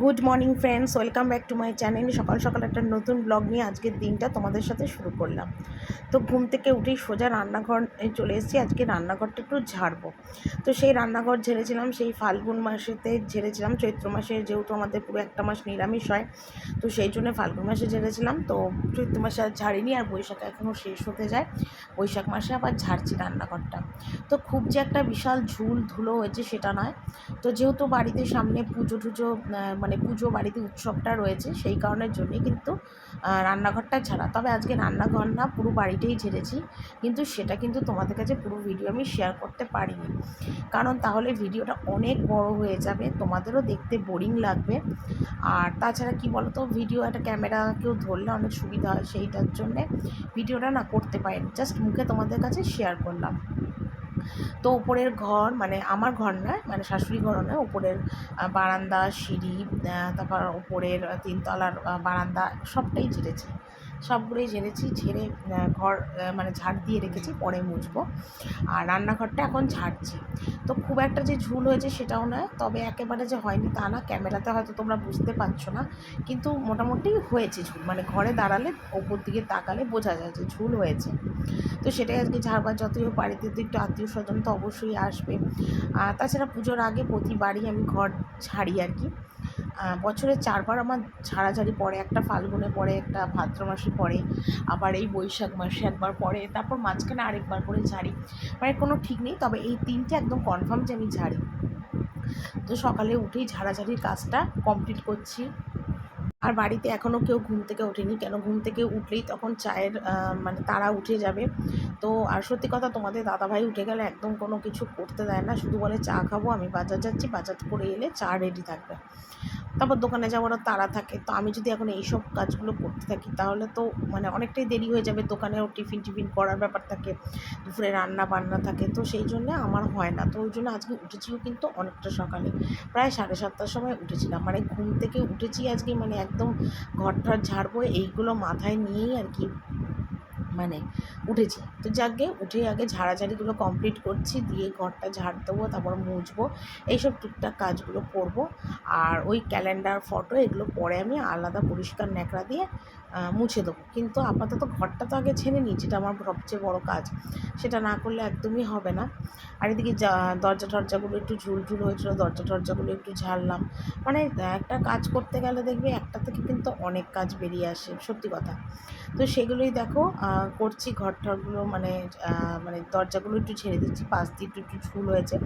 Good morning friends, welcome back to my channel. সকাল সকাল একটা নতুন ব্লগ নিয়ে আজকের দিনটা তোমাদের সাথে শুরু করলাম। তো ঘুম থেকে উঠেই সোজা রান্নাঘর চলে এসেছি। আজকে রান্নাঘরটা একটু ঝাড়বো। তো সেই রান্নাঘর ঝেড়েছিলাম, সেই ফাল্গুন মাসেতে ঝেড়েছিলাম। চৈত্র মাসে যেহেতু আমাদের পুরো একটা মাস নিরামিষ হয়, তো সেই জন্য ফাল্গুন মাসে ঝেড়েছিলাম। তো চৈত্র মাসে আর ঝাড়িনি, আর বৈশাখ এখনও শেষ হতে যায়। বৈশাখ মাসে আবার ঝাড়ছি রান্নাঘরটা। তো খুব যে একটা বিশাল ঝুল ধুলো হয়েছে সেটা নয়। তো যেহেতু বাড়িতে সামনে পুজো টুজো মানে পুজো বাড়িতে উৎসবটা রয়েছে সেই কারণের জন্যই কিন্তু রান্নাঘরটা ছাড়া। তবে আজকে রান্নাঘর না, পুরো বাড়িটাই ঝেড়েছি। কিন্তু সেটা কিন্তু তোমাদের কাছে পুরো ভিডিও আমি শেয়ার করতে পারিনি। কারণ তাহলে ভিডিওটা অনেক বড় হয়ে যাবে, তোমাদেরও দেখতে বোরিং লাগবে। আর তাছাড়া কি বলো তো ভিডিও একটা ক্যামেরা কেউ ধরলে অনেক সুবিধা হয়, সেইটার জন্যে ভিডিওটা না করতে পারিনি। জাস্ট মুখে তোমাদের কাছে শেয়ার করলাম। তো উপরের ঘর মানে আমার ঘর নয় মানে শাশুড়ি ঘর নয় উপরের বারান্দা, সিঁড়ি তারপর উপরের তিনতলার বারান্দা সবটাই ঝেড়েছি। সবগুলোই ঝেড়েছি ঝেড়ে ঘর মানে ঝাড় দিয়ে রেখেছি, পরে মুছবো। আর রান্নাঘরটা এখন ঝাড়ছি। তো খুব একটা যে ঝুল হয়েছে সেটাও নয়, তবে একেবারে যে হয়নি তা না, ক্যামেরাতে হয়তো তোমরা বুঝতে পারছ না, কিন্তু মোটামুটি হয়েছে ঝুল। মানে ঘরে দাঁড়ালে, ওপর দিকে তাকালে বোঝা যায় যে ঝুল হয়েছে। তো সেটাই আজকে ঝাড়বার যতই বাড়িতে তো একটু আত্মীয় স্বজন তো অবশ্যই আসবে। তাছাড়া পুজোর আগে প্রতিবারই আমি ঘর ছাড়ি আর কি। বছরে চারবার আমার ঝাড়াঝাড়ি পড়ে, একটা ফাল্গুনে পড়ে, একটা ভাদ্র মাসে পড়ে, আবার এই বৈশাখ মাসে একবার পড়ে, তারপর মাঝখানে আরেকবার করে ঝাড়ি। মানে কোনো ঠিক নেই, তবে এই তিনটে একদম কনফার্ম যে আমি ঝাড়ি। তো সকালে উঠেই ঝাড়াঝাড়ির কাজটা কমপ্লিট করছি। আর বাড়িতে এখনও কেউ ঘুম থেকে ওঠেনি। কেন ঘুম থেকে উঠলেই তখন চায়ের মানে তারা উঠে যাবে। তো আর সত্যি কথা, তোমাদের দাদাভাই উঠে গেলে একদম কোনো কিছু করতে দেয় না। শুধু বলে চা খাব, আমি বাজার যাচ্ছি, বাজার করে এলে চা রেডি থাকবে। তারপর দোকানে যাওয়ারও তাড়া থাকে। তো আমি যদি এখন এইসব কাজগুলো করতে থাকি, তাহলে তো মানে অনেকটাই দেরি হয়ে যাবে। দোকানেও টিফিন টিফিন করার ব্যাপার থাকে, দুপুরে রান্না বান্না থাকে। তো সেই জন্য আমার হয় না। তো ওই জন্য আজকে উঠেছিও কিন্তু অনেকটা সকালে। প্রায় সাড়ে সাতটার সময় উঠেছিলাম। মানে ঘুম থেকে উঠেছি আজকে মানে একদম ঘরটার ঝাড়বো এইগুলো মাথায় নিয়েই আর কি মানে উঠেছি। তো যাকে উঠে আগে ঝাড়াঝাড়িগুলো কমপ্লিট করছি, দিয়ে ঘরটা ঝাড় দেবো, তারপর মুছবো, এইসব টুকটাক কাজগুলো করব। আর ওই ক্যালেন্ডার ফটো এগুলো পরে আমি আলাদা পরিষ্কার ন্যাকড়া দিয়ে মুছে দেবো। কিন্তু আপাতত ঘরটা তো আগে ছেড়ে নিই, যেটা আমার সবচেয়ে বড় কাজ। সেটা না করলে একদমই হবে না। আর এদিকে যা, দরজা টরজাগুলো একটু ঝুল ঝুল হয়েছিল, দরজা টরজাগুলো একটু ঝাড়লাম। মানে একটা কাজ করতে গেলে দেখবে একটা থেকে কিন্তু অনেক কাজ বেরিয়ে আসে, সত্যি কথা। তো সেগুলোই দেখো করছি ঘর টরগুলো মানে মানে দরজাগুলো একটু ছেড়ে দিচ্ছি, পাশ দিয়ে একটু একটু ঝুল হয়েছে।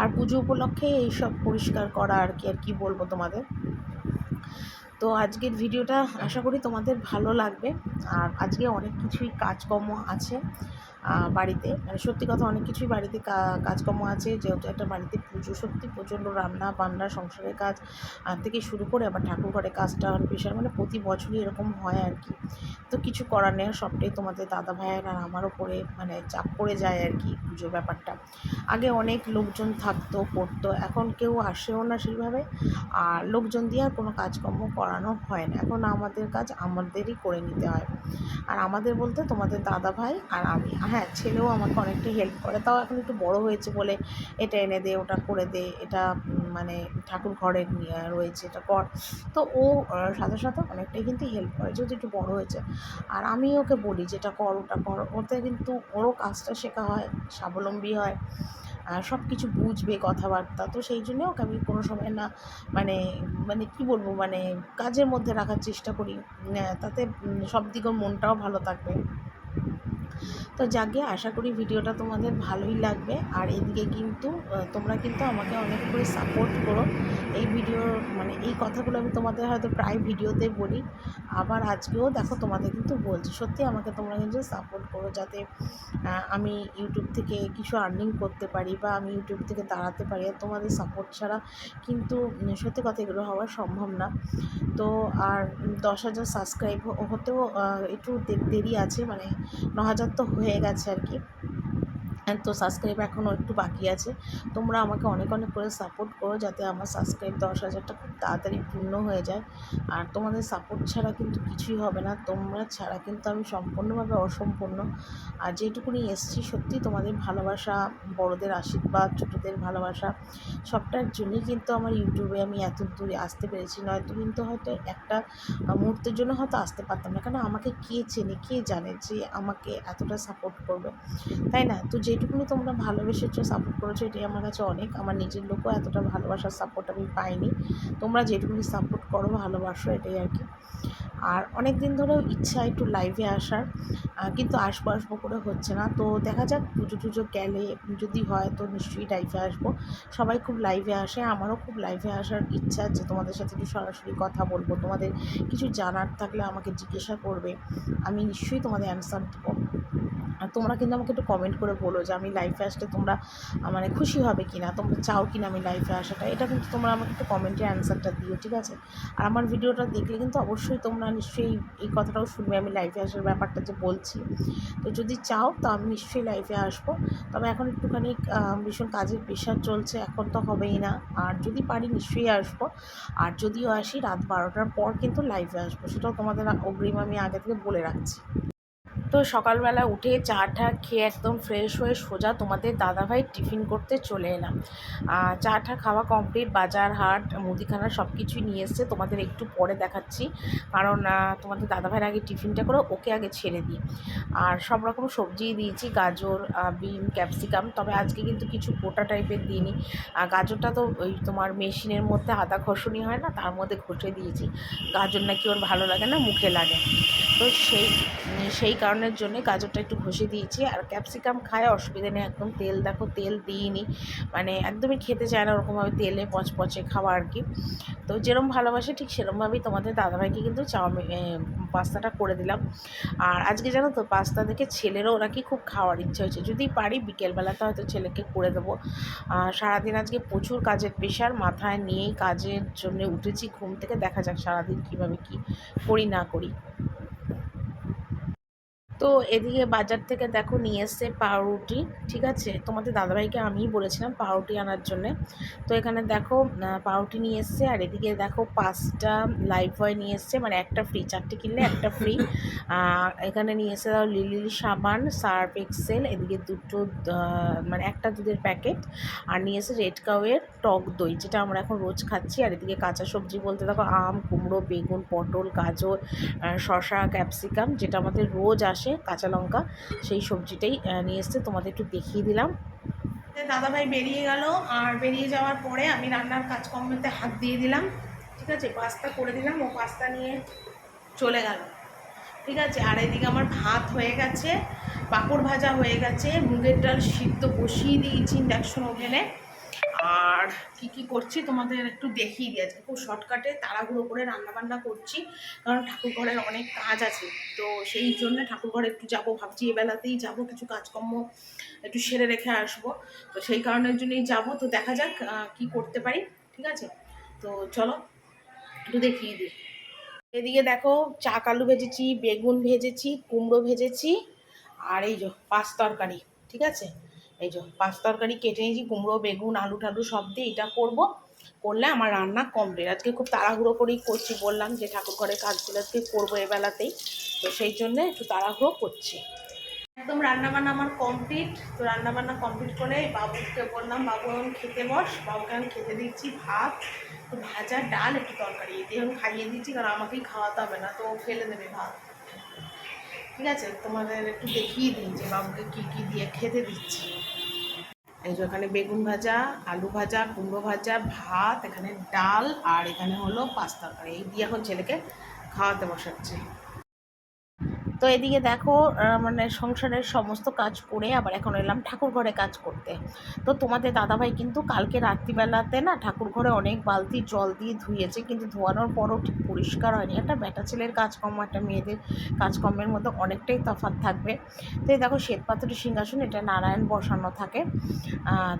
আর পুজো উপলক্ষে এইসব পরিষ্কার করা আর কি আর কি বলব তোমাদের? তো আজকের ভিডিওটা আশা করি তোমাদের ভালো লাগবে। আর আজকে অনেক কিছুই কাজকর্ম আছে। বাড়িতে। মানে সত্যি কথা অনেক কিছুই বাড়িতে কাজকর্ম আছে। যেহেতু একটা বাড়িতে পুজো সত্যি প্রচণ্ড রান্না বান্না সংসারের কাজ থেকে শুরু করে আবার ঠাকুর ঘরে কাজটা প্রেশার মানে প্রতি বছরই এরকম হয় আর কি। তো কিছু করার নেই সবটাই তোমাদের দাদা ভাইয়ের আর আমার ওপরে মানে চাপ পড়ে যায় আর কি পুজোর ব্যাপারটা। আগে অনেক লোকজন থাকতো করতো এখন কেউ আসেও না সেইভাবে। আর লোকজন দিয়ে আর কোনো কাজকর্ম করানো হয় না। এখন আমাদের কাজ আমাদেরই করে নিতে হয়। আর আমাদের বলতে তোমাদের দাদা ভাই আর আমি। হ্যাঁ ছেলেও আমাকে অনেকটা হেল্প করে। তাও এখন একটু বড় হয়েছে বলে এটা এনে দে, ওটা করে দে, এটা মানে ঠাকুর ঘরে রয়েছে, এটা কর। তো ও সাথে সাথে অনেকটাই কিন্তু হেল্প করে, যেহেতু একটু বড় হয়েছে। আর আমি ওকে বলি, যেটা কর, ওটা কর। ওতে কিন্তু ওরও কাজটা শেখা হয়, স্বাবলম্বী হয় সব কিছু বুঝবে কথাবার্তা। তো সেই জন্য ওকে আমি কোনো সময় না মানে মানে কি বলব মানে কাজের মধ্যে রাখার চেষ্টা করি। তাতে সব দিকে মনটাও ভালো থাকবে। তো যাকে আশা করি ভিডিওটা তোমাদের ভালোই লাগবে। আর এদিকে কিন্তু তোমরা কিন্তু আমাকে অনেক করে সাপোর্ট করো। এই ভিডিও মানে এই কথাগুলো আমি তোমাদের হয়তো প্রায় ভিডিওতে বলি। আবার আজকেও দেখো তোমাদের কিন্তু বলছি, সত্যি আমাকে তোমরা কিন্তু সাপোর্ট করো যাতে আমি ইউটিউব থেকে কিছু আর্নিং করতে পারি বা আমি ইউটিউব থেকে দাঁড়াতে পারি। আর তোমাদের সাপোর্ট ছাড়া কিন্তু সত্যি কথা এগুলো হওয়া সম্ভব না। তো আর দশ হাজার সাবস্ক্রাইব হতেও একটু দেরি আছে মানে ন হাজার তো হয়ে গেছে আর কি। তো সাবস্ক্রাইব এখনও একটু বাকি আছে। তোমরা আমাকে অনেক অনেক করে সাপোর্ট করো যাতে আমার সাবস্ক্রাইব দশ হাজারটা খুব তাড়াতাড়ি পূর্ণ হয়ে যায়। আর তোমাদের সাপোর্ট ছাড়া কিন্তু কিছুই হবে না। তোমরা ছাড়া কিন্তু আমি সম্পূর্ণভাবে অসম্পূর্ণ। আর যেটুকুনি এসছি সত্যি তোমাদের ভালোবাসা, বড়দের আশীর্বাদ, ছোটোদের ভালোবাসা, সবটার জন্যই কিন্তু আমার ইউটিউবে আমি এত দূরে আসতে পেরেছি। নয়তো কিন্তু হয়তো একটা মুহূর্তের জন্য হয়তো আসতে পারতাম না। কেন আমাকে কে চেনে, কে জানে যে আমাকে এতটা সাপোর্ট করবে। তাই না? তো যেটুকুনি তোমরা ভালোবেসেছো সাপোর্ট করেছ, এটাই আমার কাছে অনেক। আমার নিজের লোকও এতটা ভালোবাসার সাপোর্ট আমি পাইনি। তোমরা যেটুকুনি সাপোর্ট করো, ভালোবাসো, এটাই আর কি। আর অনেক দিন ধরেও ইচ্ছা একটু লাইভে আসার কিন্তু আসব আসব করে হচ্ছে না। তো দেখা যাক, পুজো টুজো গেলে যদি হয় তো নিশ্চয়ই লাইভে আসব। সবাই খুব লাইভে আসে, আমারও খুব লাইভে আসার ইচ্ছা যে তোমাদের সাথে একটু সরাসরি কথা বলব। তোমাদের কিছু জানার থাকলে আমাকে জিজ্ঞাসা করবে, আমি নিশ্চয়ই তোমাদের অ্যান্সার দেবো। আর তোমরা কিন্তু আমাকে একটু কমেন্ট করে বলো যে আমি লাইফে আসলে তোমরা মানে খুশি হবে কি না তোমরা চাও কি না আমি লাইফে আসাটা, এটা কিন্তু তোমরা আমাকে একটু কমেন্টে অ্যান্সারটা দিও, ঠিক আছে? আর আমার ভিডিওটা দেখলে কিন্তু অবশ্যই তোমরা নিশ্চয়ই এই কথাটাও শুনবে, আমি লাইফে আসার ব্যাপারটা যে বলছি। তো যদি চাও তো আমি নিশ্চয়ই লাইফে আসব। তবে এখন একটুখানি ভীষণ কাজের প্রেশার চলছে, এখন তো হবেই না। আর যদি পারি নিশ্চয়ই আসব। আর যদিও আসি, রাত বারোটার পর কিন্তু লাইভে আসব, সেটাও তোমাদের অগ্রিম আমি আগে থেকে বলে রাখছি। তো সকালবেলা উঠে চা টা খেয়ে একদম ফ্রেশ হয়ে সোজা তোমাদের দাদাভাই টিফিন করতে চলে এলাম। চা টা খাওয়া কমপ্লিট বাজার হাট, মুদিখানা সব কিছুই নিয়ে এসছে। তোমাদের একটু পরে দেখাচ্ছি। কারণ তোমাদের দাদাভাইয়ের আগে টিফিনটা করে ওকে আগে ছেড়ে দিই। আর সব রকম সবজি দিয়েছি, গাজর বিন, ক্যাপসিকাম। তবে আজকে কিন্তু কিছু গোটা টাইপের দিইনি। গাজরটা তো ওই তোমার মেশিনের মধ্যে আদা ঘষণি হয় না, তার মধ্যে ঘষে দিয়েছি। গাজর নাকি ওর ভালো লাগে না, মুখে লাগে। তো সেই সেই কারণের জন্য গাজরটা একটু ঘষে দিয়েছি। আর ক্যাপসিকাম খায়, অসুবিধা নেই, একদম তেল, দেখো তেল দিইনি। মানে একদমই খেতে চায় না, ওরকমভাবে তেলে পচপচে খাওয়া আর কি। তো যেরকম ভালোবাসে ঠিক সেরকমভাবেই তোমাদের দাদাভাইকে কিন্তু চাউমিন পাস্তাটা করে দিলাম। আর আজকে জানো তো, পাস্তা দেখে ছেলেরও নাকি খুব খাওয়ার ইচ্ছা হয়েছে। যদি পারি, বিকেলবেলাতে হয়তো ছেলেকে করে দেবো। সারাদিন আজকে প্রচুর কাজের প্রেশার মাথায় নিয়েই কাজের জন্য উঠেছি। ঘুম থেকে দেখা যাক সারাদিন কীভাবে কী করি, না করি। তো এদিকে বাজার থেকে দেখো নিয়ে এসছে পাউরুটি ঠিক আছে? তোমাদের দাদাভাইকে আমিই বলেছিলাম পাউরুটি আনার জন্যে। তো এখানে দেখো পাউরুটি নিয়ে এসছে আর এদিকে দেখো পাঁচটা লাইফ বয় নিয়ে এসছে মানে একটা ফ্রি চারটে কিনলে একটা ফ্রি এখানে নিয়ে এসে দাও লিলি সাবান সার্ফ এক্সেল এদিকে দুটো মানে একটা দুধের প্যাকেট আর নিয়ে এসে রেড কাউয়ের টক দই যেটা আমরা এখন রোজ খাচ্ছি। আর এদিকে কাঁচা সবজি বলতে দেখো আম কুমড়ো বেগুন পটল গাজর শশা ক্যাপসিকাম যেটা আমাদের রোজ আসে। কাঁচা লঙ্কা, সেই সবজিটাই নিয়ে এসছে। তোমাদের একটু দেখিয়ে দিলাম। দাদাভাই বেরিয়ে গেল, আর বেরিয়ে যাওয়ার পরে আমি রান্নার কাজকর্মতে হাত দিয়ে দিলাম, ঠিক আছে? পাস্তা করে দিলাম, ও পাস্তা নিয়ে চলে গেল, ঠিক আছে? আর এদিকে আমার ভাত হয়ে গেছে, পাঁপড় ভাজা হয়ে গেছে, মুগের ডাল সিদ্ধ বসিয়ে দিয়েছি ইন্ডাকশন ওভেনে আর কি কি করছি তোমাদের একটু দেখিয়ে দিই। আজকে খুব শর্টকাটে তাড়াহুড়ো করে রান্নাবান্না করছি, কারণ ঠাকুর ঘরের অনেক কাজ আছে। তো সেই জন্য ঠাকুর ঘরে একটু যাব, ভাবছি এবেলাতেই যাব, কিছু কাজকর্ম একটু সেরে রেখে আসব। তো সেই কারণের জন্যই যাব। তো দেখা যাক কি করতে পারি, ঠিক আছে? তো চলো, একটু দেখিয়ে দিই। এদিকে দেখো চাক আলু ভেজেছি, বেগুন ভেজেছি, কুমড়ো ভেজেছি, আর এই যে পাঁচ তরকারি, ঠিক আছে? এই যে পাঁচ তরকারি, কেটে নিয়েছি, কুমড়ো, বেগুন, আলু টালু সব দিয়ে এটা করব। করলে আমার রান্না কমপ্লিট আজকে খুব তাড়াহুড়ো করেই করছি, বললাম যে ঠাকুর ঘরের কাজগুলো আজকে করব এবেলাতেই তো সেই জন্য একটু তাড়াহুড়ো করছি। একদম রান্নাবান্না আমার কমপ্লিট তো রান্নাবান্না কমপ্লিট করে বাবুকে বললাম, বাবু আমি খেতে বস। বাবুকে আমি খেতে দিচ্ছি ভাত তো ভাজা, ডাল, একটু তরকারি। দিয়ে আমি খাইয়ে দিচ্ছি, কারণ আমাকেই খাওয়াতে হবে না, তো ফেলে দেবে ভাত। ঠিক আছে, তোমাদের একটু দেখিয়ে দিই যে বাবুকে কী কী দিয়ে খেতে দিচ্ছি। এই যে এখানে বেগুন ভাজা, আলু ভাজা, কুমড়ো ভাজা, ভাত, এখানে ডাল, আর এখানে হলো পাস্তা এই দিয়ে এখন ছেলেকে খাওয়াতে বসাচ্ছে। তো এদিকে দেখো মানে সংসারের সমস্ত কাজ করে আবার এখন এলাম ঠাকুর ঘরে কাজ করতে। তো তোমাদের দাদাভাই কিন্তু কালকে রাত্রিবেলাতে না ঠাকুর ঘরে অনেক বালতি জল দিয়ে ধুয়েছে, কিন্তু ধোয়ানোর পরও ঠিক পরিষ্কার হয়নি। একটা বেটা ছেলের কাজকর্ম, একটা মেয়েদের কাজকর্মের মধ্যে অনেকটাই তফাৎ থাকবে। তো এই দেখো শ্বেতপাথরের সিংহাসন, এটা নারায়ণ বসানো থাকে।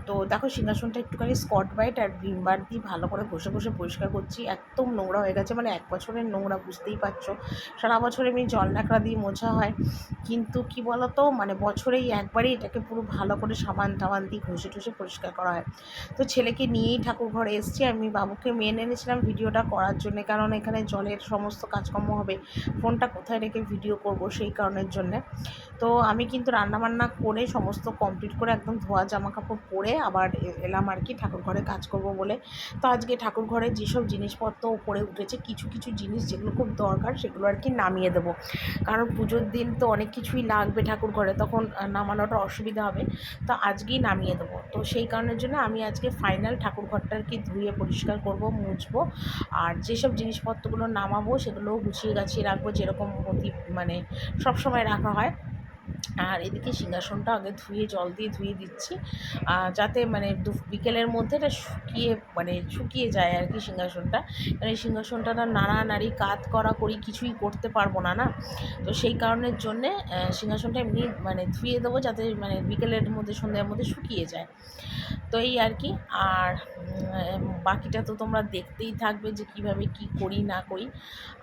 তো দেখো সিংহাসনটা একটুখানি স্কট বাইট আর ভিমবার দিয়ে ভালো করে বসে বসে পরিষ্কার করছি। একদম নোংরা হয়ে গেছে মানে এক বছরের নোংরা, বুঝতেই পারছ। সারা বছরে আমি জল ন্যাকড়া দিয়ে মোছা হয়। কিন্তু কি বলতো? মানে বছরেই একবারই এটাকে পুরো ভালো করে সাবান টাবান দিয়ে ঘষে টুষে পরিষ্কার করা হয়। তো ছেলেকে নিয়েই ঠাকুর ঘরে এসেছি। আমি বাবুকে মেনে এনেছিলাম ভিডিওটা করার জন্য। কারণ এখানে জলের সমস্ত কাজকর্ম হবে। ফোনটা কোথায় রেখে ভিডিও করব সেই কারণের জন্যে। তো আমি কিন্তু রান্নাবান্না করে সমস্ত কমপ্লিট করে একদম ধোয়া জামা কাপড় পরে আবার এলাম আর কি ঠাকুর ঘরে কাজ করব বলে। তো আজকে ঠাকুর ঘরে যেসব জিনিসপত্র উপরে উঠেছে, কিছু কিছু জিনিস যেগুলো খুব দরকার সেগুলো আর কি নামিয়ে দেবো। কারণ পুজোর দিন তো অনেক কিছুই লাগবে ঠাকুর ঘরে, তখন নামানোটা অসুবিধা হবে। তো আজকেই নামিয়ে দেবো। তো সেই কারণের জন্য আমি আজকে ফাইনাল ঠাকুর ঘরটা আর কি ধুয়ে পরিষ্কার করব, মুছবো। আর যেসব জিনিসপত্রগুলো নামাবো সেগুলোও গুছিয়ে গাছিয়ে রাখব, যেরকম অতি মানে সবসময় রাখা হয়। আর এদিকে সিংহাসনটা আগে ধুয়ে, জল দিয়ে ধুয়ে দিচ্ছি। যাতে মানে বিকেলের মধ্যে এটা শুকিয়ে মানে শুকিয়ে যায় আর কি সিংহাসনটা। এই সিংহাসনটা না নাড়ানাড়ি কাত করা করি কিছুই করতে পারব না না? তো সেই কারণের জন্যে সিংহাসনটা এমনি মানে ধুয়ে দেবো যাতে মানে বিকেলের মধ্যে, সন্ধ্যার মধ্যে শুকিয়ে যায়। তো এই আর কি। আর বাকিটা তো তোমরা দেখতেই থাকবে যে কীভাবে কি করি, না করি।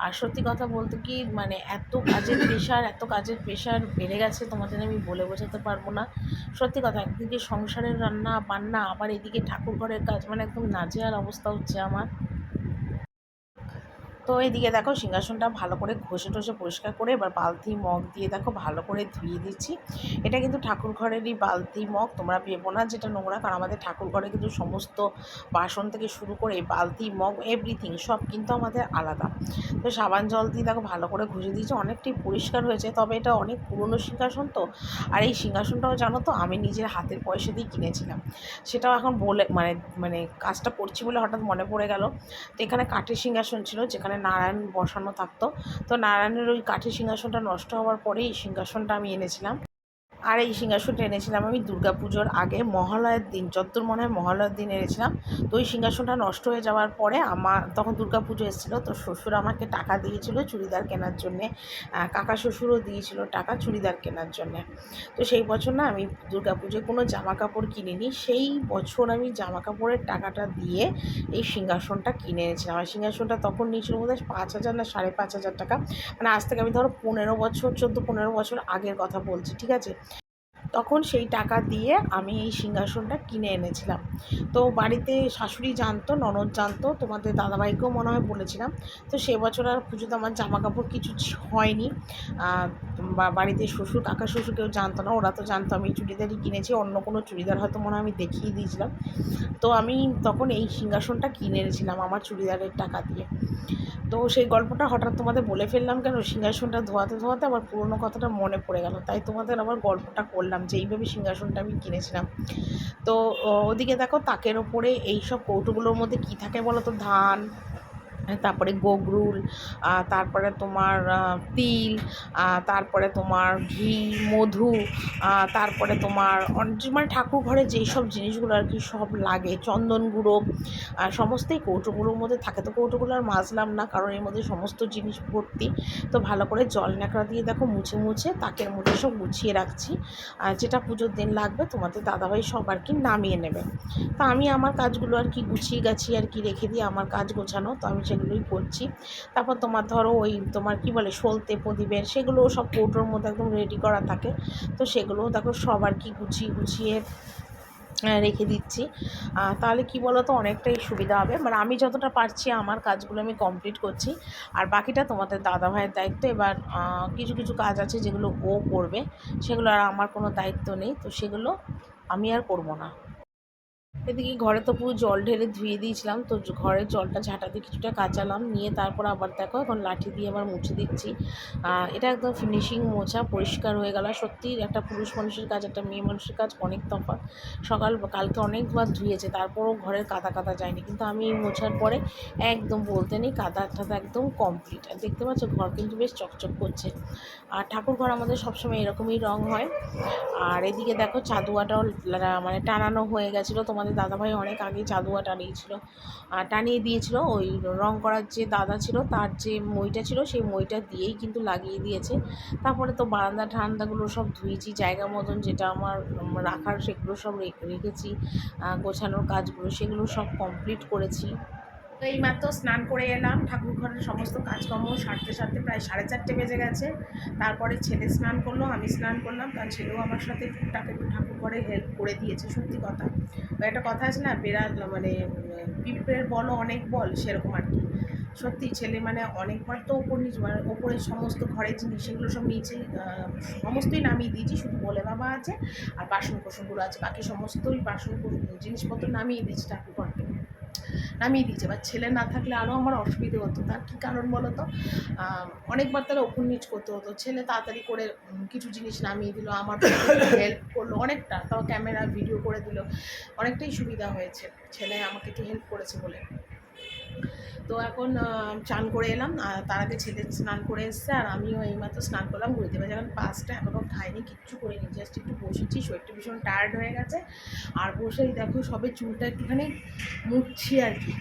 আর সত্যি কথা বলতে কি মানে এত কাজের প্রেশার এত কাজের প্রেশার বেড়ে গেছে তোমাদের আমি বলে বোঝাতে পারব না। সত্যি কথা, একদিকে সংসারের রান্না বান্না আবার এদিকে ঠাকুর ঘরের কাজ মানে একদম নাজেহাল অবস্থা হচ্ছে আমার। তো এদিকে দেখো সিংহাসনটা ভালো করে ঘষে টষে পরিষ্কার করে এবার বালতি, মগ দিয়ে দেখো ভালো করে ধুয়ে দিচ্ছি। এটা কিন্তু ঠাকুর ঘরেরই বালতি, মগ, তোমরা ভেবো না যেটা নোংরা, কারণ আমাদের ঠাকুর ঘরে কিন্তু সমস্ত বাসন থেকে শুরু করে বালতি, মগ এভরিথিং সব কিন্তু আমাদের আলাদা। তো সাবান, জল দিয়ে দেখো ভালো করে ঘষে দিয়েছি, অনেকটাই পরিষ্কার হয়েছে, তবে এটা অনেক পুরনো সিংহাসন তো। আর এই সিংহাসনটাও জানো তো, আমি নিজের হাতের পয়সা দিয়ে কিনেছিলাম। সেটাও এখন বলে মানে মানে কাজটা করছি বলে হঠাৎ মনে পড়ে গেল। তো এখানে কাঠের সিংহাসন ছিল, যেখানে নারায়ণ বসানো থাকতো। তো নারায়ণের ওই কাঠের সিংহাসনটা নষ্ট হওয়ার পরেই সিংহাসনটা আমি এনেছিলাম। আর এই সিংহাসনটা এনেছিলাম আমি দুর্গা পুজোর আগে, মহালয়ের দিন, যদ্দূর মনে হয় মহালয়ের দিন এনেছিলাম। তো ওই সিংহাসনটা নষ্ট হয়ে যাওয়ার পরে আমার তখন দুর্গা পুজো এসেছিল, তো শ্বশুর আমাকে টাকা দিয়েছিল চুড়িদার কেনার জন্যে। কাকা শ্বশুরও দিয়েছিল টাকা চুড়িদার কেনার জন্যে। তো সেই বছর না আমি দুর্গা পুজোয় কোনো জামা কাপড় কিনিনি, সেই বছর আমি জামা কাপড়ের টাকাটা দিয়ে এই সিংহাসনটা কিনে এনেছিলাম। আর সিংহাসনটা তখন নিয়েছিল বোধ হয় পাঁচ হাজার না সাড়ে পাঁচ হাজার টাকা। মানে আজ থেকে আমি ধরো পনেরো বছর, চোদ্দ পনেরো বছর আগের কথা বলছি, ঠিক আছে? তখন সেই টাকা দিয়ে আমি এই সিংহাসনটা কিনে এনেছিলাম। তো বাড়িতে শাশুড়ি জানতো, ননদ জানতো, তোমাদের দাদাভাইকেও মনে হয় বলেছিলাম। তো সে বছর আর পুজোতে আমার জামা কাপড় কিছু হয়নি। বাড়িতে শ্বশুর, কাকা শ্বশুর কেউ জানতো না, ওরা তো জানতো আমি চুড়িদারই কিনেছি, অন্য কোনো চুড়িদার হয়তো মনে হয় আমি দেখিয়ে দিয়েছিলাম। তো আমি তখন এই সিংহাসনটা কিনে এনেছিলাম আমার চুড়িদারের টাকা দিয়ে। তো সেই গল্পটা হঠাৎ তোমাদের বলে ফেললাম কেন? সিংহাসনটা ধোয়াতে ধোয়াতে আমার পুরোনো কথাটা মনে পড়ে গেল। তাই তোমাদের আবার গল্পটা করলাম। যে এইভাবে সিংহাসনটা আমি কিনেছিলাম। তো ওদিকে দেখো তাকের ওপরে এই সব কৌটোগুলোর মধ্যে কি থাকে বলো তো? ধান তারপরে গোগরুল তারপরে তোমার তিল তারপরে তোমার ঘি, মধু তারপরে তোমার মানে ঠাকুর ঘরে যেই সব জিনিসগুলো আর কি সব লাগে, চন্দন গুঁড়ো সমস্তই কৌটোগুলোর মধ্যে থাকে তো কৌটোগুলো আর মাজলাম না কারণ এর মধ্যে সমস্ত জিনিস ভর্তি। তো ভালো করে জল ন্যাকড়া দিয়ে দেখো মুছে মুছে তাকের মধ্যে সব গুছিয়ে রাখছি। আর যেটা পুজোর দিন লাগবে তোমাদের দাদাভাই সব আর কি নামিয়ে নেবে। তো আমি আমার কাজগুলো আর কি গুছিয়ে, গাছিয়ে আর কি রেখে দিই আমার কাজ গোছানো, তো আমি সেগুলোই করছি। তারপর তোমার ধরো ওই তোমার কি বলে, সলতে প্রদীপের সেগুলোও সব কৌটোর মধ্যে একদম রেডি করা থাকে। তো সেগুলোও দেখো সব আর কি গুছিয়ে গুছিয়ে রেখে দিচ্ছি। তাহলে কি বলো তো অনেকটাই সুবিধা হবে। মানে আমি যতটা পারছি আমার কাজগুলো আমি কমপ্লিট করছি। আর বাকিটা তোমাদের দাদা ভাইয়ের দায়িত্ব। এবার কিছু কিছু কাজ আছে যেগুলো ও করবে, সেগুলো আর আমার কোনো দায়িত্ব নেই। তো সেগুলো আমি আর করব না। এদিকে ঘরে তো পুরো জল ঢেলে ধুয়ে দিয়েছিলাম, তো ঘরের জলটা ঝাঁটাতে কিছুটা কাচালাম নিয়ে তারপর আবার দেখো এখন লাঠি দিয়ে আবার মুছে দিচ্ছি। এটা একদম ফিনিশিং মোছা, পরিষ্কার হয়ে গেল। সত্যি একটা পুরুষ মানুষের কাজ, একটা মেয়ে মানুষের কাজ অনেক তফাৎ। সকাল, কালকে অনেকবার ধুয়েছে, তারপরও ঘরের কাদা কাদা যায়নি। কিন্তু আমি এই মোছার পরে একদম বলতে নেই কাদা টাদা একদম কমপ্লিট আর দেখতে পাচ্ছ, ঘর কিন্তু বেশ চকচক করছে। আর ঠাকুর ঘর আমাদের সবসময় এরকমই রং হয়। আর এদিকে দেখো চাদুয়াটাও মানে টানানো হয়ে গেছিল। তোমাদের দাদাভাই অনেক আগে চাদুয়া টানিয়েছিল টানিয়ে দিয়েছিল। ওই রং করার যে দাদা ছিল, তার যে মইটা ছিল, সেই মইটা দিয়েই কিন্তু লাগিয়ে দিয়েছে। তারপরে তো বারান্দা ঠান্দাগুলো সব ধুয়েছি জায়গা মতন যেটা আমার রাখার সেগুলো সব রেখে- রেখেছি গোছানোর কাজগুলো, সেগুলো সব কমপ্লিট করেছি। তো এই মাত্র স্নান করে এলাম ঠাকুর ঘরের সমস্ত কাজকর্ম সারতে সারতে প্রায় সাড়ে চারটে বেজে গেছে। তারপরে ছেলে স্নান করল, আমি স্নান করলাম, কারণ ছেলেও আমার সাথে টুকটাক একটু ঠাকুর ঘরে হেল্প করে দিয়েছে, সত্যি কথা। একটা কথা আছে না, বেড়াল মানে পিঁপড়ের বলও অনেক বল, সেরকম আর কি। সত্যি ছেলে মানে অনেকবার তো ওপর নিচে মানে ওপরের সমস্ত ঘরের জিনিস, সেগুলো সব নিচে সমস্তই নামিয়ে দিয়েছি, শুধু বলে বাবা আছে আর বাসন কোসনগুলো আছে, বাকি সমস্তই বাসন জিনিসপত্র নামিয়ে দিয়েছি ঠাকুর ঘর নামিয়ে দিয়েছে। বা ছেলে না থাকলে আরও আমার অসুবিধে হতো। তার কী কারণ বলো তো? অনেকবার তারা ওপর নিচ করতে হতো। ছেলে তাড়াতাড়ি করে কিছু জিনিস নামিয়ে দিল। আমার হেল্প করল। অনেকটা তাও ক্যামেরা ভিডিও করে দিল। অনেকটাই সুবিধা হয়েছে। ছেলে আমাকে একটু হেল্প করেছে বলে। তো এখন চান করে এলাম। তার আগে ছেলে স্নান করে এসছে আর আমিও এইমাত্র স্নান করলাম। ঘুরতে বাজে এখন পাঁচটা এখনও খাইনি, কিচ্ছু করিনি। জাস্ট একটু বসেছি, শরীরটা ভীষণ টায়ার্ড হয়ে গেছে। আর বসেই দেখো, সবে চুলটা একটুখানি মুছছি আর কি।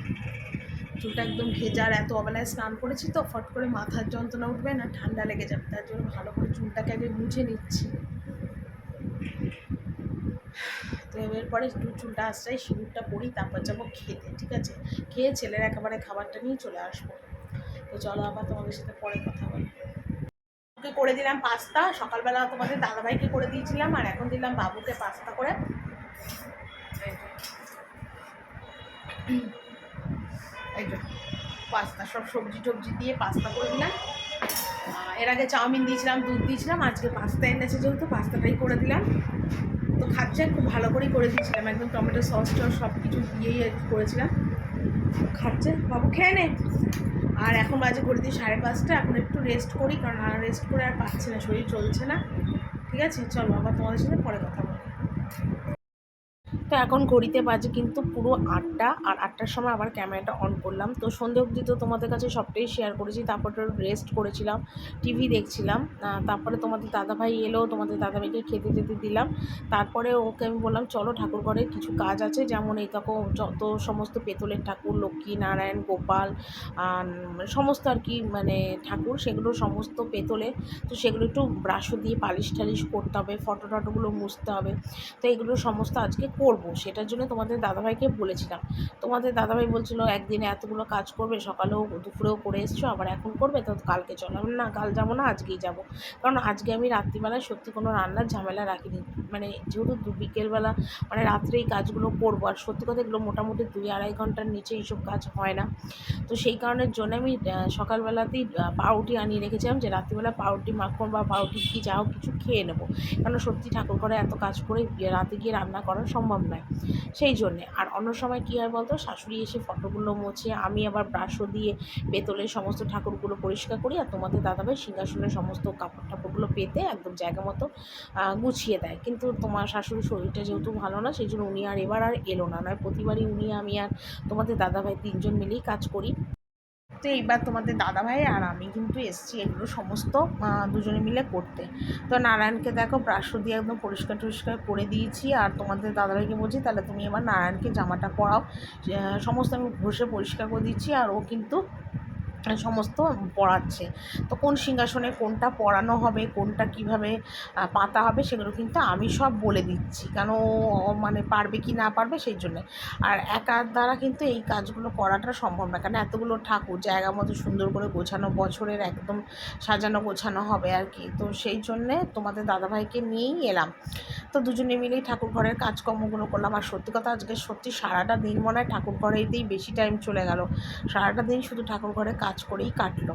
চুলটা একদম ভেজার এত অবেলায় স্নান করেছি তো, ফট করে মাথার যন্ত্রণা উঠবে না, ঠান্ডা লেগে যাবে। তার জন্য ভালো করে চুলটাকে আগে মুছে নিচ্ছি। তো এরপরে একটু চুলটা আসছে সিঁদুরটা পরি, তারপর যাব খেতে, ঠিক আছে? খেয়ে ছেলের একেবারে খাবারটা নিয়ে চলে আসব। তো চলো আবার তোমাদের সাথে পরে কথা বলি ওকে করে দিলাম পাস্তা, সকালবেলা তোমাদের দাদাভাইকে করে দিয়েছিলাম, আর এখন দিলাম বাবুকে পাস্তা করে। পাস্তা, সব সবজি টবজি দিয়ে পাস্তা করে দিলাম। এর আগে চাউমিন দিয়েছিলাম, দুধ দিয়েছিলাম, আজকে পাস্তা এনেছে যেহেতু, পাস্তাটাই করে দিলাম। তো খাচ্ছে, খুব ভালো করেই করে দিয়েছিলাম। একদম টমেটো সস টস সব কিছু দিয়েই আর করেছিলাম। খাচ্ছে, বাবু খেয়ে নে। আর এখন বাজে করে দিই সাড়ে পাঁচটা, এখন একটু রেস্ট করি, কারণ আর রেস্ট করে আর পাচ্ছি না, শরীর চলছে না। ঠিক আছে? চলো আবার তোমাদের সাথে পরে কথা বলব তো এখন ঘড়িতে বাজে কিন্তু পুরো আটটা, আর আটটার সময় আবার ক্যামেরাটা অন করলাম। তো সন্ধে অবধি তো তোমাদের কাছে সবটাই শেয়ার করেছি, তারপর রেস্ট করেছিলাম টিভি দেখছিলাম তারপরে তোমাদের দাদাভাই এলো, তোমাদের দাদাভাইকে খেতে যেতে দিলাম, তারপরে ওকে আমি বললাম, চলো ঠাকুর ঘরে কিছু কাজ আছে, যেমন এই তখন যত সমস্ত পেতলের ঠাকুর, লক্ষ্মী নারায়ণ, গোপাল সমস্ত আর কি মানে ঠাকুর, সেগুলো সমস্ত পেতলে তো সেগুলো একটু ব্রাশও দিয়ে পালিশ টালিশ করতে হবে ফটো টটোগুলো মুছতে হবে, তো এগুলো সমস্ত আজকে করব। সেটার জন্য তোমাদের দাদাভাইকে বলেছিলাম। তোমাদের দাদাভাই বলছিল, একদিনে এতগুলো কাজ করবে, সকালেও দুপুরেও করে এসছো, আবার এখন করবে? তো কালকে চলো। না, কাল যাব না, আজকেই যাব। কারণ আজকে আমি রাত্রিবেলায় সত্যি কোনো রান্নার ঝামেলা রাখিনি। মানে যেহেতু বিকেলবেলা মানে রাত্রে এই কাজগুলো করব, আর সত্যি কথা এগুলো মোটামুটি দুই আড়াই ঘণ্টার নিচে এইসব কাজ হয় না। তো সেই কারণের জন্য আমি সকালবেলাতেই পাউরুটি আনিয়ে রেখেছিলাম যে রাত্রিবেলা পাউরুটি মাখন বা পাউরুটি কি যা হোক কিছু খেয়ে নেব। কারণ সত্যি ঠাকুর ঘরে এত কাজ করে রাতে গিয়ে রান্না করা সম্ভব নয় সেই জন্যে। আর অন্য সময় কী হয় বলতো, শাশুড়ি এসে ফটোগুলো মোছে, আমি আবার ব্রাশও দিয়ে পেতলের সমস্ত ঠাকুরগুলো পরিষ্কার করি, আর তোমাদের দাদাভাই সিংহাসনের সমস্ত কাপড় টাপড়গুলো পেতে একদম জায়গা মতো গুছিয়ে দেয়। কিন্তু তোমার শাশুড়ির শরীরটা যেহেতু ভালো না, সেই জন্য উনি আর এবার আর এলো না। নয়, প্রতিবারই উনি, আমি আর তোমাদের দাদাভাই তিনজন মিলেই কাজ করি। তো এইবার তোমাদের দাদাভাই আর আমি কিন্তু এসছি এগুলো সমস্ত দুজনে মিলে করতে। তো নারায়ণকে দেখো ব্রাশ দিয়ে একদম পরিষ্কার টরিষ্কার করে দিয়েছি আর তোমাদের দাদাভাইকে বলছি তাহলে তুমি এবার নারায়ণকে জামাটা পরাও। সমস্ত আমি ঘষে পরিষ্কার করে দিচ্ছি আর ও কিন্তু সমস্ত পড়াচ্ছে। তো কোন সিংহাসনে কোনটা পড়ানো হবে, কোনটা কীভাবে পাতা হবে সেগুলো কিন্তু আমি সব বলে দিচ্ছি। কেন মানে পারবে কি না পারবে সেই জন্যে। আর একার দ্বারা কিন্তু এই কাজগুলো করাটা সম্ভব না। কারণ এতগুলো ঠাকুর জায়গা মতো সুন্দর করে গোছানো, বছরের একদম সাজানো গোছানো হবে আর কি। তো সেই জন্যে তোমাদের দাদাভাইকে নিয়েই এলাম। তো দুজনে মিলেই ঠাকুর ঘরের কাজকর্মগুলো করলাম। আর সত্যি কথা আজকে সত্যি সারাটা দিন মনে হয় ঠাকুর ঘরেতেই বেশি টাইম চলে গেল। সারাটা দিন শুধু ঠাকুর ঘরে কাজ করেই কাটলো।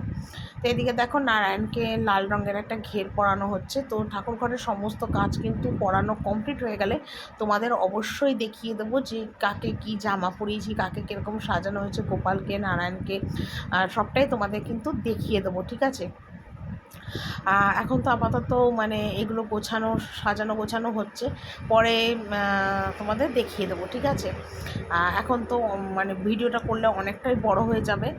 তো এদিকে দেখো নারায়ণকে লাল রঙের একটা ঘের পরানো হচ্ছে। তো ঠাকুর ঘরের সমস্ত কাজ কিন্তু পরানো কমপ্লিট হয়ে গেলে তোমাদের অবশ্যই দেখিয়ে দেবো যে কাকে কি জামা পরিয়েছি, কাকে কীরকম সাজানো হয়েছে, গোপালকে, নারায়ণকে সবটাই তোমাদের কিন্তু দেখিয়ে দেবো, ঠিক আছে? এখন তো আপাতত মানে এগুলো গোছানো, সাজানো, গোছানো হচ্ছে। পরে তোমাদের দেখিয়ে দেবো, ঠিক আছে? এখন তো মানে ভিডিওটা করলে অনেকটাই বড় হয়ে যাবে।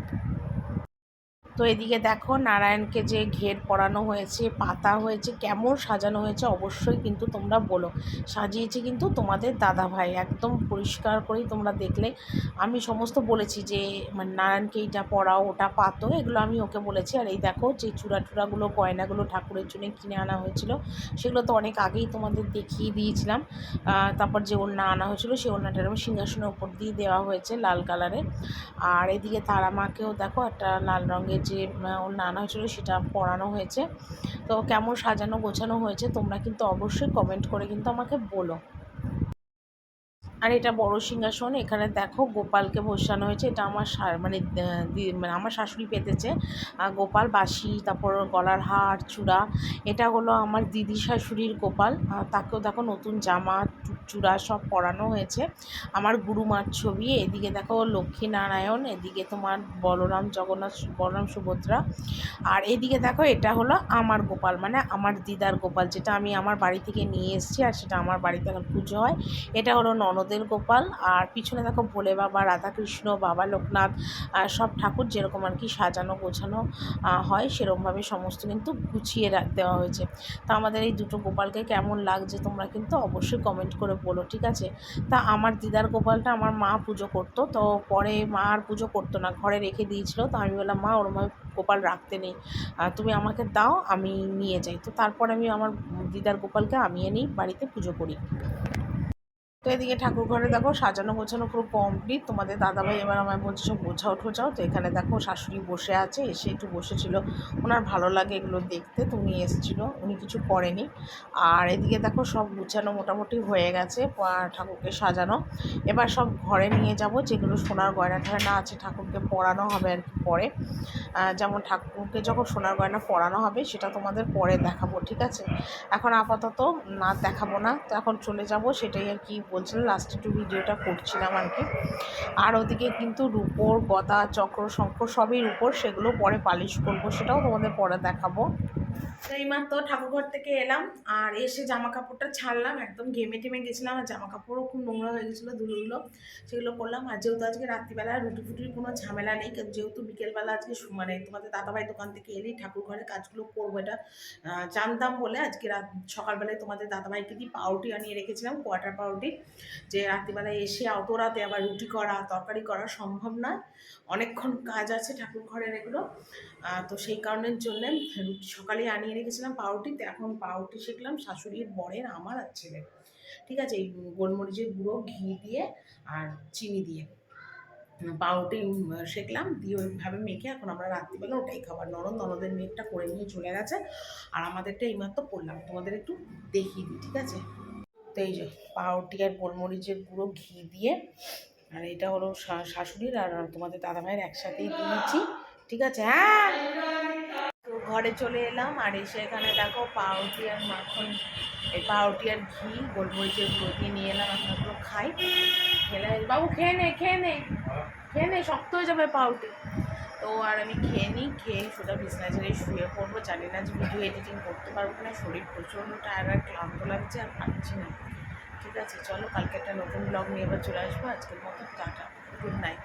তো এদিকে দেখো নারায়ণকে যে ঘের পরানো হয়েছে, পাতা হয়েছে, কেমন সাজানো হয়েছে অবশ্যই কিন্তু তোমরা বলো। সাজিয়েছে কিন্তু তোমাদের দাদা ভাই একদম পরিষ্কার করেই তোমরা দেখলে। আমি সমস্ত বলেছি যে মানে নারায়ণকে এইটা পরাও, ওটা পাতো, এগুলো আমি ওকে বলেছি। আর এই দেখো যে চূড়া টুড়াগুলো গয়নাগুলো ঠাকুরের জন্য কিনে আনা হয়েছিল, সেগুলো তো অনেক আগেই তোমাদের দেখিয়ে দিয়েছিলাম। তারপর যে ওড়না আনা হয়েছিল, সেই ওড়নাটার আমি সিংহাসনের উপর দিয়ে দেওয়া হয়েছে লাল কালারের আর এদিকে তারা মাকেও দেখো একটা লাল রঙের যে ওর নানা হয়েছিল সেটা পড়ানো হয়েছে। তো কেমন সাজানো গোছানো হয়েছে তোমরা কিন্তু অবশ্যই কমেন্ট করে কিন্তু আমাকে বলো। আর এটা বড় সিংহাসন, এখানে দেখো গোপালকে বসানো হয়েছে, এটা আমার মানে মানে আমার শাশুড়ি পেতেছে। গোপাল বাসি তারপর গলার হার, চূড়া, এটা হলো আমার দিদি শাশুড়ির গোপাল। তাকেও দেখো নতুন জামা চূড়া সব পরানো হয়েছে। আমার গুরুমার ছবি, এদিকে দেখো লক্ষ্মী নারায়ণ এদিকে তোমার বলরাম জগন্নাথ, বলরাম সুভদ্রা। আর এদিকে দেখো এটা হলো আমার গোপাল মানে আমার দিদার গোপাল, যেটা আমি আমার বাড়ি থেকে নিয়ে এসেছি আর সেটা আমার বাড়িতে এখন পুজো হয়। এটা হলো ননদের গোপাল আর পিছনে দেখো ভোলে বাবা, রাধাকৃষ্ণ, বাবা লোকনাথ সব ঠাকুর যেরকম আর কি সাজানো, গোছানো হয় সেরকমভাবে সমস্ত কিন্তু গুছিয়ে রাখ দেওয়া হয়েছে। তা আমাদের এই দুটো গোপালকে কেমন লাগছে তোমরা কিন্তু অবশ্যই কমেন্ট করে বলো, ঠিক আছে? তা আমার দিদার গোপালটা আমার মা পুজো করতো, তো পরে মা আর পুজো করতো না, ঘরে রেখে দিয়েছিল, তো আমি বললাম, মা, ওরমভাবে গোপাল রাখতে নেই তুমি আমাকে দাও, আমি নিয়ে যাই। তো তারপর আমি আমার দিদার গোপালকে আমি এনেই বাড়িতে পুজো করি। তো এদিকে ঠাকুর ঘরে দেখো সাজানো গোছানো পুরো কমপ্লিট তোমাদের দাদাভাই এবার আমায় বলছে, সব গোছাও ঠোছাও। তো এখানে দেখো শাশুড়ি বসে আছে, এসে একটু বসেছিল। ওনার ভালো লাগে এগুলো দেখতে, তুমি এসেছিল, উনি কিছু করেনি। আর এদিকে দেখো সব গুছানো মোটামুটি হয়ে গেছে ঠাকুরকে সাজানো। এবার সব ঘরে নিয়ে যাব, যেগুলো সোনার গয়না টয়না আছে ঠাকুরকে পরানো হবে আর কি পরে। যেমন ঠাকুরকে যখন সোনার গয়না পরানো হবে, সেটা তোমাদের পরে দেখাবো, ঠিক আছে? এখন আপাতত না দেখাবো না, তো এখন চলে যাব, সেটাই আর কি বলছিলাম লাস্টে একটু ভিডিওটা করছিলাম আর কি আর ওদিকে কিন্তু রূপোর গদা চক্র শঙ্খ সবই রূপোর, সেগুলো পরে পালিশ করব, সেটাও তোমাদের পরে দেখাবো। তো এইমাত্র ঠাকুরঘর থেকে এলাম আর এসে জামা কাপড়টা ছাড়লাম, একদম ঘেমে টেমে গেছিলাম আর জামা কাপড়ও খুব নোংরা হয়ে গেছিল ধুলোগুলো সেগুলো করলাম। আর যেহেতু আজকে রাত্রিবেলা রুটি ফুটির কোনো ঝামেলা নেই যেহেতু বিকেলবেলা আজকে মানে তোমাদের দাদাভাই দোকান থেকে এলেই ঠাকুর ঘরে কাজগুলো করব এটা জানতাম বলে আজকে রাত সকালবেলায় তোমাদের দাদাভাইকে দিয়ে পাউরুটি আনিয়ে রেখেছিলাম কোয়ার্টার পাউরুটি, যে রাত্রিবেলায় এসে অত রাতে আবার রুটি করা, তরকারি করা সম্ভব নয়। অনেকক্ষণ কাজ আছে ঠাকুর ঘরের এগুলো তো সেই কারণের জন্যে রুটি সকালে আনিয়ে রেখেছিলাম পাউরুটি এখন পাউরুটি শিখলাম শাশুড়ির বরের আমার আর ছেলের। ঠিক আছে? এই গোলমরিচের গুঁড়ো ঘি দিয়ে আর চিনি দিয়ে। পাউরুটি উম, সেঁকলাম দিয়ে ওইভাবে মেখে এখন আমরা রাত্রিবেলা ওটাই খাবার নরম ননদের মেঘটা করে নিয়ে চলে গেছে। আর আমাদেরটা এইমাত্র করলাম। তোমাদের একটু দেখিয়ে দিই ঠিক আছে? তো এই যে পাউরুটি আর গোলমরিচের গুঁড়ো ঘি দিয়ে আর এটা হলো শাশুড়ির আর তোমাদের দাদা দাদাভাইয়ের একসাথেই দিয়েছি। ঠিক আছে? হ্যাঁ? ঘরে চলে এলাম আর এসে এখানে দেখো পাউরুটি আর মাখন, এই পাউরুটি আর ঘি, গোলমরিচের গুঁড়ো দিয়ে নিয়ে এলাম, এখন এগুলো খাই। খেলে বাবু খেয়ে নে খেয়ে নে খেয়ে নে, শক্ত হয়ে যাবে পাউরুটি। তো আর আমি খেয়ে নিই, খেয়ে সোজা বিছনা ছেড়ে শুয়ে পড়ব, জানি না যে ভিডিও এডিটিং করতে পারব কিনা, শরীর প্রচণ্ড টায়ার্ড আর ক্লান্ত লাগছে আর পারছি না। ঠিক আছে, চলো কালকে একটা নতুন ব্লগ নিয়ে এবার চলে আসব। আজকের মতো টাটা গুড নাইট